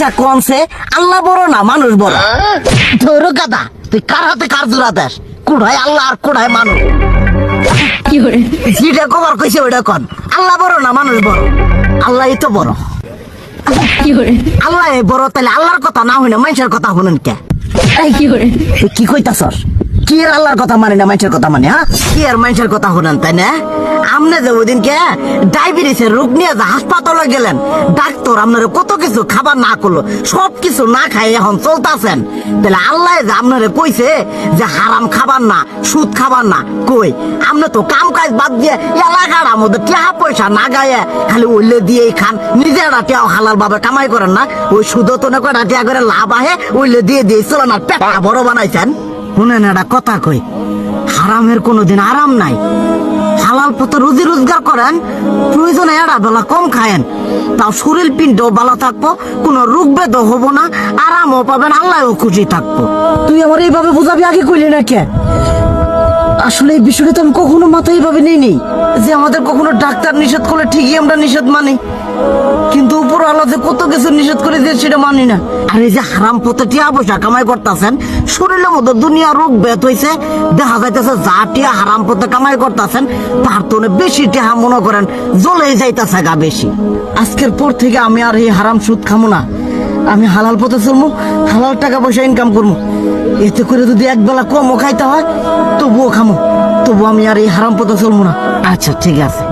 আচ্ছা কমছে আল্লাহ বড় না মানুষ বড়। ধরো গাদা তুই কার হাতে কার জোড়া দেশ কুড়াই আল্লাহ আর কুড়াই মানুষ। যেটা কবার কইছে ওইটা কন। আল্লাহ বড় না মানুষ বড়। আল্লাহ তো বড়। আল্লাহ বড় তাহলে আল্লাহর কথা না হইনা মানুষের কথা শুনেন কে? কি কইতা কইতাছস? কি এর আল্লাহর কথা মানে না, মানুষের কথা মানে হ্যাঁ? কি আর মানুষের কথা শুনেন, তাই না? ডায়াবেটিসের রোগ নিয়ে হাসপাতালে গেলেন, ডাক্তার আপনার কত কিছু খাবার না করল, সব কিছু না খাই এখন চলতেছেন। তাহলে আল্লাহ যে আপনারে কইছে যে হারাম খাবার না, সুদ খাবার না, কই? তো কাম কাজ বাদ দিয়ে এলাকার টিয়া পয়সা না গায়ে, খালি ওইলে দিয়েই খান নিজেরা টিয়াও হালাল ভাবে কামাই করেন না, ওই সুদ তো না কটা টিয়া করে লাভ আহে, ওইলে দিয়ে দিয়ে চলে না পেটা বড় বানাইছেন। শুনেন একটা কথা কই, হারামের কোনোদিন আরাম নাই। হালাল পথে রুজি রোজগার করেন, প্রয়োজনে এড়া বেলা কম খায়েন। তাও শরীর পিণ্ডও ভালো থাকব রোগ বেদ হব না, আরামও পাবেন, আল্লাহও খুশি থাকব। তুই আমার এইভাবে বুঝাবি আগে কইলি না কে? আসলে এই বিষয়টা তো আমি কখনো মাথায় এইভাবে নেই নি যে আমাদের কখনো ডাক্তার নিষেধ করলে ঠিকই আমরা নিষেধ মানি। কিন্তু আল্লাহ কত কিছু নিষেধ করে সেটা মানি না। আর এই যে হারাম পথে কামাই করতেছেন, শরীরের মধ্যে দুনিয়া রোগ হয়েছে দেখা যাইতেছে যা টিয়া হারাম পথে কামাই করতেছেন, তার তো বেশি টিয়া মনে করেন জ্বলে যাইতেছে গা বেশি। আজকের পর থেকে আমি আর এই হারাম সুদ খামো না। আমি হালাল পথে চলবো হালাল টাকা পয়সা ইনকাম করব এতে করে যদি একবেলা কমও খাইতে হয়, তবুও খামো। তবু আমি আর এই হারাম পথে চলবো না। আচ্ছা ঠিক আছে।